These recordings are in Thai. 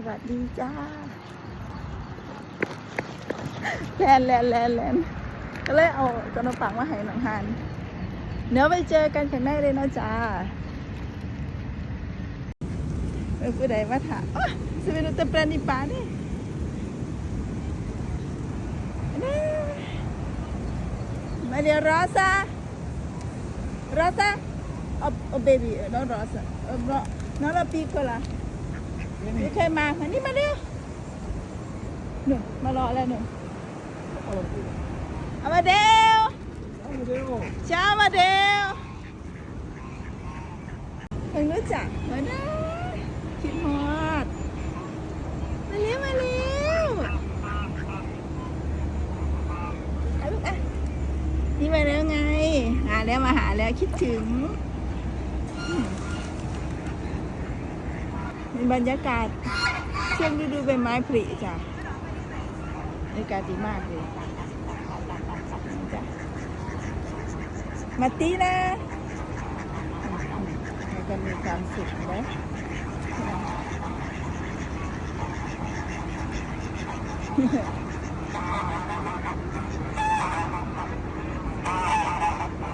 สวัสดีจ้าแลนแลนแลนแลนก็เลยเอาขนมปังมาให้หน้องฮันเนื้อไปเจอกันข้างในเลยนะจ้าเออผู้ใดมาถามอ๋อสวินุตเปรนิปานี่มาเดียวรอซา Rosa? Oh, oh baby, uh, not Rosa. Uh, no, not a piccola. ไม่เคยมามานี่มาเร็วหนึ่งมารอแล้วหนึ่งเอามาเดวเช้ามาเดวเพิ่งรู้จักมาเด้อคิดฮอดมาเร็วมาเร็วเอาลูกอะนี่มาแล้วไงหาแล้วมาหาแล้วคิดถึงอืม มีบรรยากาศช่วงฤดูใบไม้ผลิจ้ะบรรยากาศดีมากเลยจ้ะมาตีนะเราจะมีความสุขไหม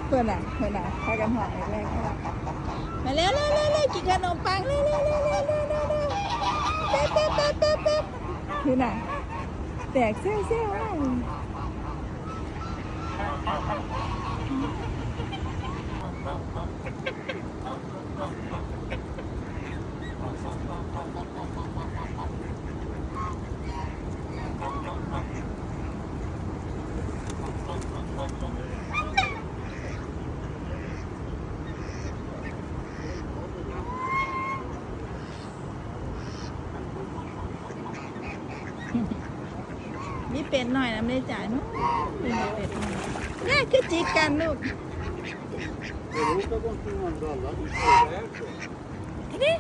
เพื่อนอะเพื่อนอะพากันหอแรกๆมาเร็วเร็วเร็วเร็วกินขนมปังเร็วเร็วเร็วเร็ว ป๊ะเป๊ะเป๊ะเป๊ะเป๊ะคือน่ะแตกเซี่ยวเซี่ยวอะมี เป็ดหน่อยนะไม่ได้จ่ายนู้นเป็นเป็ดหน่อยเนี่คือจีกันลูกนี่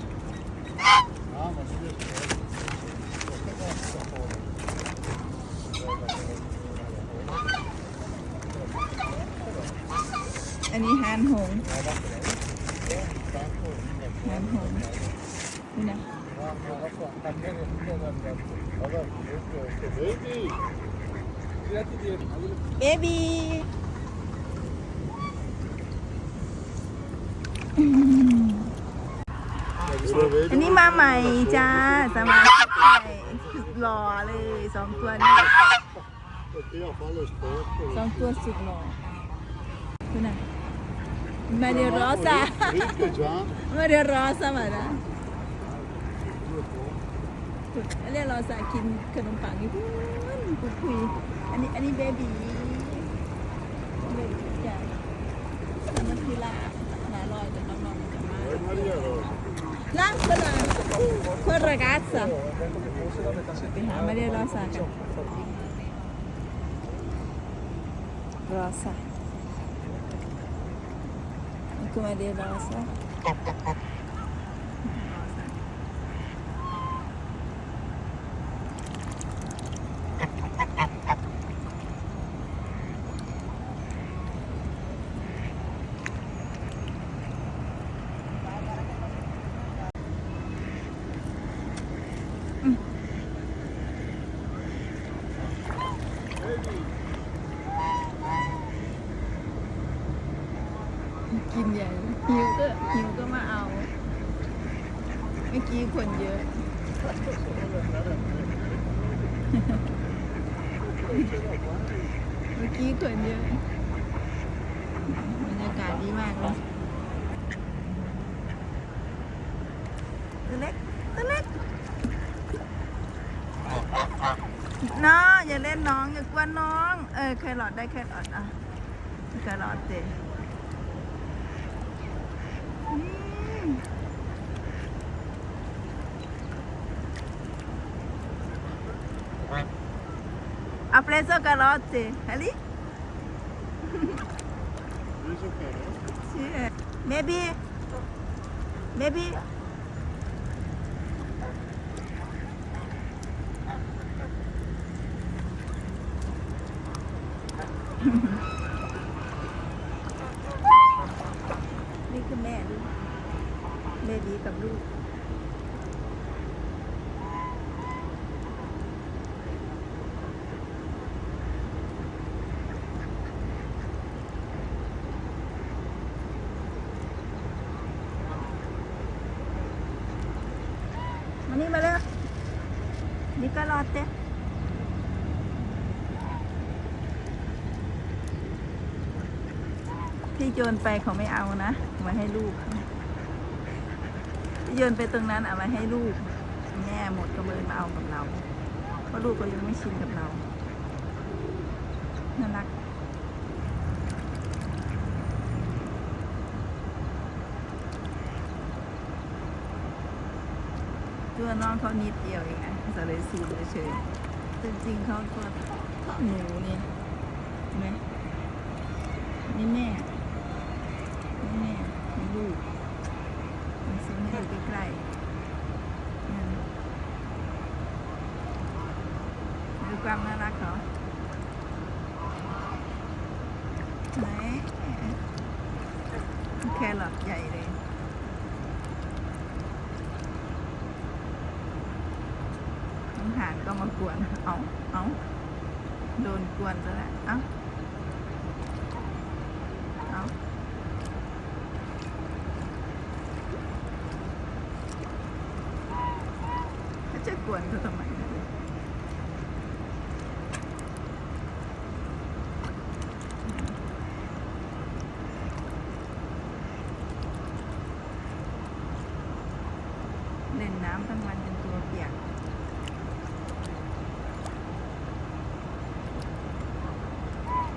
อันนี้หานหงหานหงนี่นะ Vedi? เบบีอันนี้มาใหม่จ้าสมาชิกใหม่สุดหล่อเลยสองตัวนี้ Perché io fa lo sport. สองตัวสุดหล่อคุณน่ะมาเดียรอสา Ricco già. มาเดียรอสมานะ เรียกรอสากินขนมปังอยู่พูดคุย อันนี้อันนี้เบบีเบบีจ้ะอันนั้นคือลาหนาลอยเดี๋ยวน้องๆจะมา E Maria Rosa. Lanzala con ragazza. Ah, Maria Rosa. Rosa. Ecco Maria Rosa. Vedi? กิน กินใหญ่หิวก็หิวก็มาเอา เมื่อกี้คนเยอะ เมื่อกี้คนเยอะบรรยากาศดีมากเลยตัวเล็กตัวเล็กน้องอย่าเล่นน้ องอย่ากวนน้อง เออแครอทได้แครอทอะแครอทเตะอืม Ha preso carote, è lì? Riso caro. Sì. Baby? นี่คือแม่ลูกแม่ดีกับลูกมานี่มาเลยนี่ก็รอดเต้ ที่โยนไปเขาไม่เอานะมาให้ลูกที่โยนไปตรงนั้นเอามาให้ลูก แม่หมดก็เลยมาเอากับเรา เพราะลูกก็ยังไม่ชินกับเราน่ารักตัวน้องเขานิดเดียวเองอะจะเลยซูมเฉยจริงๆเขาตัวเท่าหนูนี่เห็นไหมนี่แม่ นี่แม่นี่ลูกมันซูมให้ดูใกล้ๆนั่นดูความน่ารักเขาไหนแครอทใหญ่เลย น้อง หารก็มากวน เอาเอาโดนกวนซะแล้วเอ้าเขาจะกวนเขาทำไมเนี่ยเล่นน้ำทั้งวันจนตัวเปียก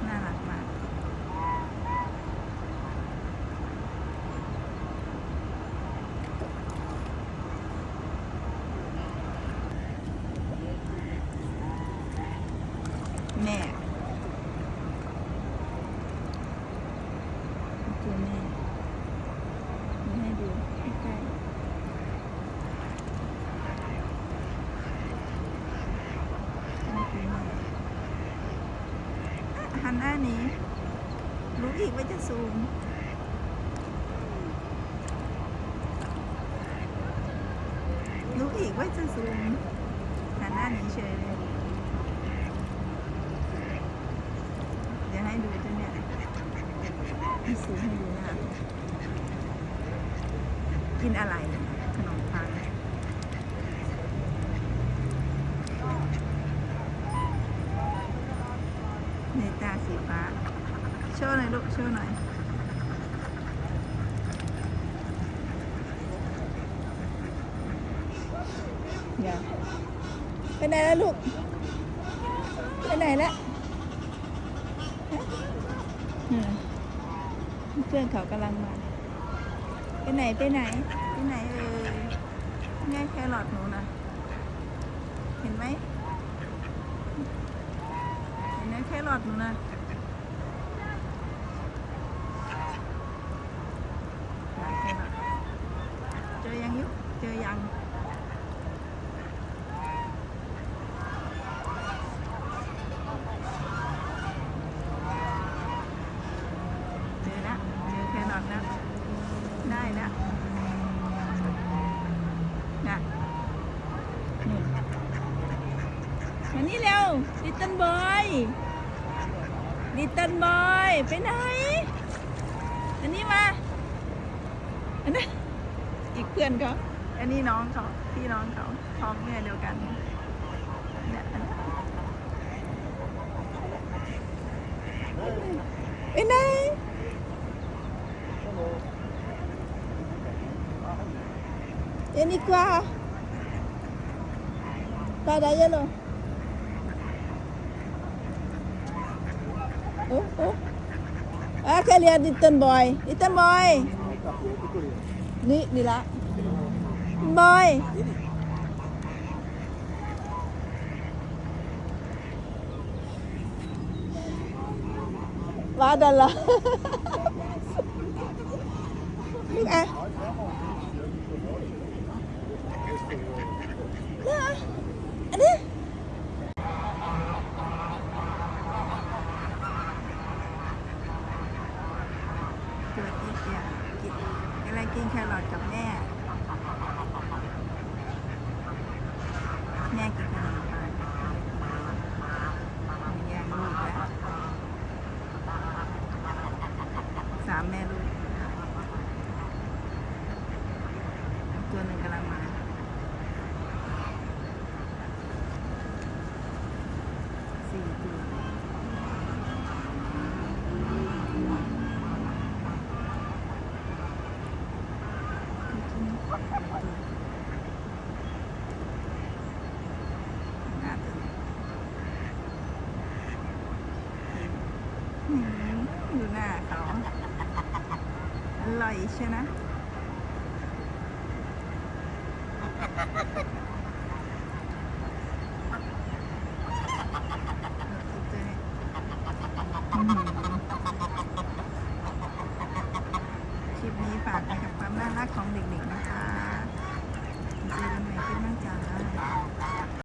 น่ารักมาก แม่ตัวแม่มาให้ดูใกล้ๆนี่คือแม่ หันหน้านี้ รู้อีกว่าจะซูมรู้อีกว่าจะซูมหันหน้านี้เฉยเลยเดี๋ยวให้ดูจ้ะเนี่ยซูมให้ดูน้ากินอะไร ขนมปัง ในตาสีฟ้า โชว์หน่ อยลูกโชว์หน่อยเดี๋ยวไปไหนแล้วลูก ไปไหนแล้วฮะอืมเพื่อนเขากำลังมา ไปไหนไปไหน ไปไหนเอ่ยแม่แครอทหนูนะเห็นไหมเห็นไหมแครอทหนูนะหาแครอทเจอยังยุเจอยัง เจอแล้วเจอแครอทแล้ว ได้แล้วนะนี่มานี่เร็ วลิตเติ้ลบอยลิตเติ้ลบอยไปไหน อันนี้มาอันนี้อีกเพื่อนเขาอันนี้น้องเขาพี่น้องเขาท้องแม่เดียวกันเนี่ยอัน นี้ไปไหน Vieni qua. Dai, daglielo. Oh, oh. Ah, che lihat Little Boy. Little Boy. Ni, di là. Boy. Vada là. Look à. แม่กินขนมปังมีแย่งลูกแล้วสามแม่ลูก ตัวหนึ่งกำลังมา ร่อย ใช่นะ